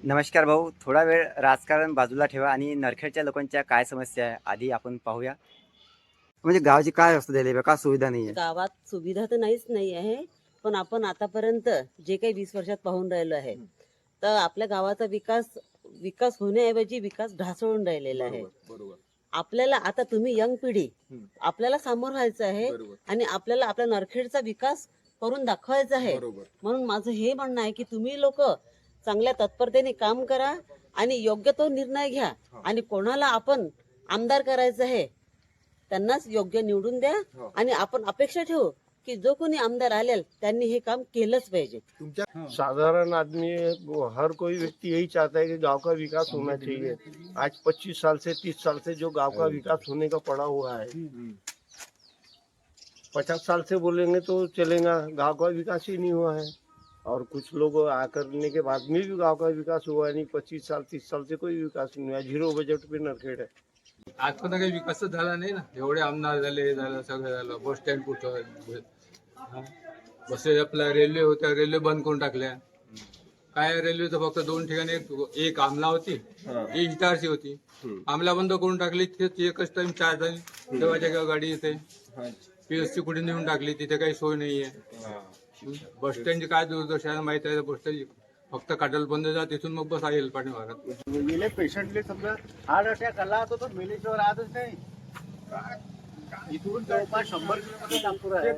नमस्कार भाऊ. थोडा वेळ राजकारण बाजूला ठेवा आणि नरखेडच्या लोकांच्या काय समस्या आहे आधी आपण पाहूया. म्हणजे गावाची काय अवस्था झाली आहे का सुविधा नाही आहे गावात सुविधा तर नाहीच नाही आहे पण आपण आतापर्यंत जे काही वीस वर्षात पाहून राहिलो आहे तर आपल्या गावाचा विकास विकास होण्याऐवजी विकास ढासळून राहिलेला आहे. बरोबर आपल्याला आता तुम्ही यंग पिढी हम्म. आपल्याला सामोर व्हायचं आहे आणि आपल्याला आपल्या नरखेडचा विकास करून दाखवायचा आहे. म्हणून माझं हे म्हणणं आहे की तुम्ही लोक चांगल्या तत्परतेने काम करा आणि योग्य तो निर्णय घ्या. हा. आणि कोणाला आपण आमदार करायचं आहे त्यांनाच योग्य निवडून द्या हा. आणि आपण अपेक्षा ठेवू की जो कोणी आमदार आलेल त्यांनी हे काम केलंच पाहिजे. तुमच्या साधारण आदमी हर कोई व्यक्ति यही चाहता है कि गांव का विकास होना चाहिए। आज 25 साल से 30 साल से जो गांव का विकास होने का पड़ा हुआ है। पचास साल से बोलेंगे तो चलेगा गांव का विकास ही नहीं हुआ है। और कुछ लोग आ करने के बाद में भी गांव का विकास हुआ नहीं पच्चीस साल तीस साल से कोई विकास नहीं हुआ। जीरो बजट पे नरखेड है। आजपर्यंत काही विकासच झाला नाही ना. एवढे आमदार झाले हे झालं सगळं झालं. बस स्टँड कुठं? हा? बस आपल्या रेल्वे होत्या रेल्वे बंद करून टाकल्या. काय रेल्वे तर फक्त दोन ठिकाणी एक- एक आमला होती एक इटारची होती. आमला बंद करून टाकली तिथे एकच टाइम चार झाली तेव्हाच्या केव्हा गाडी येते पीएससी कुठे नेऊन टाकली तिथे काही सोय नाहीये. बस स्टँडची काय दुर्दशा आहे माहीत आहे बस स्टँड फक्त काटाला बंद जा तिथून मग बस येईल पाणी मारत गेले पेशंटले समजा हार्ट अटॅक आला तर तो मेलेश्वर आजच नाही. इथून जवळपास शंभर किलोमीटर नागपूर आहे.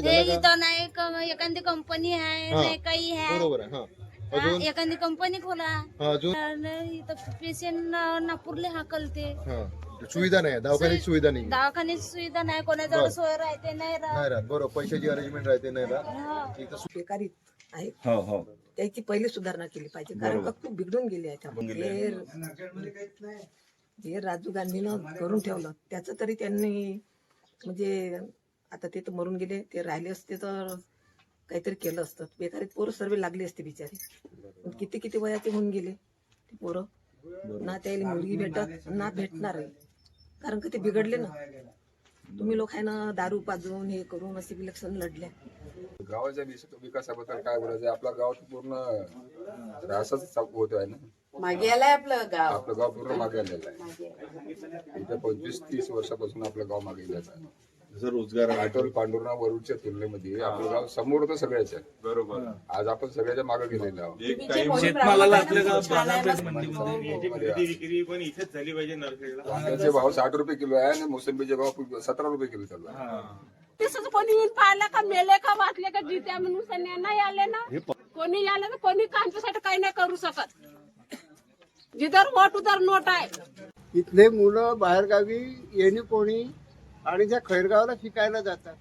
हे इथं नाही क- एखादी कंपनी आहे नाही काही आहे. बरोबर आहे हा. हा, एखादी कंपनी खोला. हा अजून? इथं पेशंट नागपूरले हाकलते. हा. सुविधा नाही दवाखान्याची सुविधा नाही दवाखान्याची सुविधा नाही कोणाजवळ. सोय राहते नाही राहत. नाही राहत बरोबर पैशाची अरेंजमेंट राहते नाही राहत. सु- बेकारी आहे. हो हो. त्याची पहिली सुधारणा केली पाहिजे कारण का खूप बिघडून गेली आहे त्यामुळे. हे जे राजू गांधीनं करून ठेवलं. त्याचं तरी त्यांनी म्हणजे आता ते तर मरून गेले ते राहिले असते तर काहीतरी केलं असतं. बेकारी पोरं सर्व लागली असते बिचारी. पण किती किती वयाचे होऊन गेले ते पोरं. ना त्याला मुलगी भेटत ना भेटणार आहे. कारण का ते बिघडले ना. तुम्ही लोक आहे ना दारू पाजून हे करून असे इलेक्शन लढल्या गावाच्या विकासाबद्दल काय बोलायचं? आपला गाव पूर्ण रासाच होत आहे ना. मागे आलाय आपलं गाव. आपलं गाव पूर्ण मागे आलेलं आहे. पंचवीस तीस वर्षापासून आपलं गाव मागे गेलेलं आहे. जसं रोजगार आहे. आठवल पांडुर्णा वरुडच्या तुलनेमध्ये आपलं गाव समोर होतं सगळ्याच्या बरोबर. आज आपण सगळ्याच्या मागे गेलेलो आहोत. शेतमालाला आपल्या गावात बाजारपेठ कांद्याचे भाव साठ रुपये किलो आहे आणि मोसंबीचे भाव सतरा रुपये किलो चालू आहे. तसंच कोणी येऊन पाहिलं का मेले का वाचले का जित्या म्हणून सन्या नाही आले ना. कोणी आलं तर कोणी कांच्यासाठी काही नाही करू शकत. जिधर वोट उधर नोट आहे. इथले मुलं बाहेरगावी येणे कोणी आणि त्या खैरगावला शिकायला जातात.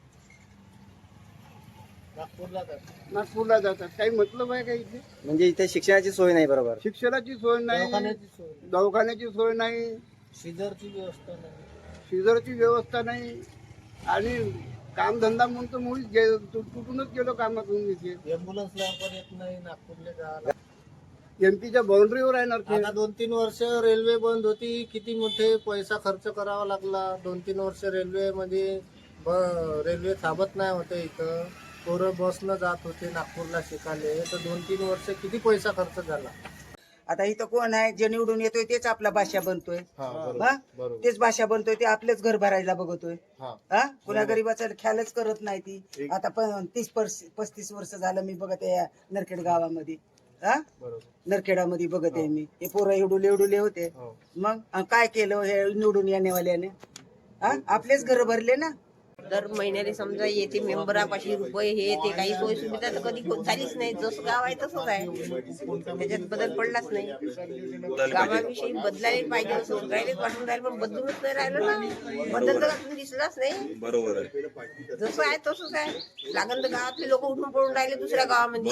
नागपूरला जातात. काही मतलब आहे का इथे? म्हणजे इथे शिक्षणाची सोय नाही बरोबर. शिक्षणाची सोय नाही. दवाखान्याची सोय नाही. सिजरची व्यवस्था नाही. आणि कामधंदा म्हणून तर मुळीच गे- तु- तुटूनच गेलो कामातून इथे. एमपीच्या बाउंड्रीवर आता ना दोन तीन वर्ष रेल्वे बंद होती. किती मोठे पैसा खर्च करावा लागला? दोन तीन वर्ष रेल्वे मध्ये ब- रेल्वे थांबत नाही होते इथं. पोरं बसनं जात होते नागपूरला शिकाले तर दोन तीन वर्ष किती पैसा खर्च झाला? आता इथं कोण आहे? जे निवडून येतोय तेच आपला भाषा बनतोय. हा तेच भाषा बनतोय ते आपलेच घर भरायला बघतोय. हा. हा? कुणा गरीबाचा ख्यालच करत नाही ती. आता पण तीस पस- पस्तीस वर्ष झालं मी बघत आहे या नरखेड गावामध्ये. हा? बरोबर. नरखेडामध्ये बघत आहे मी. हे पोरं एवढुले एवढुले होते. हो. मग काय केलं हे निवडून येण्यावाल्याने? हा? आपलेच घर भरले ना? दर महिन्याने समजा येते मेंबरापाशी रुपये हे ते काही सोय सुविधा तर कधी झालीच नाही. जसं गाव आहे तसंच आहे. त्याच्यात बदल पडलाच नाही. गावाविषयी बदलायला पाहिजे असं वाटून राहिलं पण बदलूनच नाही राहिलं ना. बदल तर अजून दिसलाच नाही. बरोबर आहे. जसं आहे तसंच आहे. लागण तर गावातले लोक उठून पडून राहिले दुसऱ्या गावामध्ये.